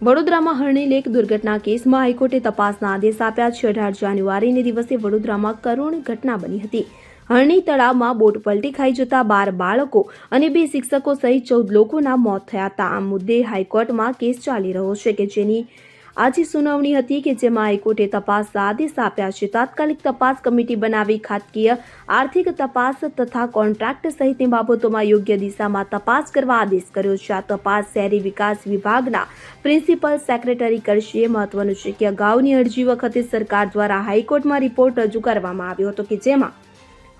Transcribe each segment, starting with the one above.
વડોદરામાં હરણી લેક દુર્ઘટના કેસમાં હાઈકોર્ટે તપાસના આદેશ આપ્યા છે અઢાર જાન્યુઆરીને દિવસે વડોદરામાં કરુણ ઘટના બની હતી. હરણી તળાવમાં બોટ પલટી ખાઈ જતા બાર બાળકો અને બે શિક્ષકો સહિત ચૌદ લોકોના મોત થયા હતા. આ મુદ્દે હાઈકોર્ટમાં કેસ ચાલી રહ્યો છે કે જેની આજે સુનાવણી હતી કે જેમાં હાઈકોર્ટે તપાસના આદેશ આપ્યા છે. તાત્કાલિક તપાસ કમિટી બનાવી ખાતકીય આર્થિક તપાસ તથા કોન્ટ્રાક્ટ સહિતની બાબતોમાં યોગ્ય દિશામાં તપાસ કરવા આદેશ કર્યો છે. આ તપાસ શહેરી વિકાસ વિભાગના પ્રિન્સિપલ સેક્રેટરી કરશે. મહત્વનું છે કે અગાઉની અરજી વખતે સરકાર દ્વારા હાઈકોર્ટમાં રિપોર્ટ રજૂ કરવામાં આવ્યો હતો કે જેમાં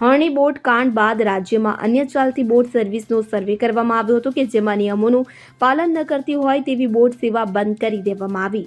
હરણી બોટ કાંડ બાદ રાજ્યમાં અન્ય ચાલતી બોટ સર્વિસનો સર્વે કરવામાં આવ્યો હતો કે જેમાં નિયમોનું પાલન ન કરતી હોય તેવી બોટ સેવા બંધ કરી દેવામાં આવી.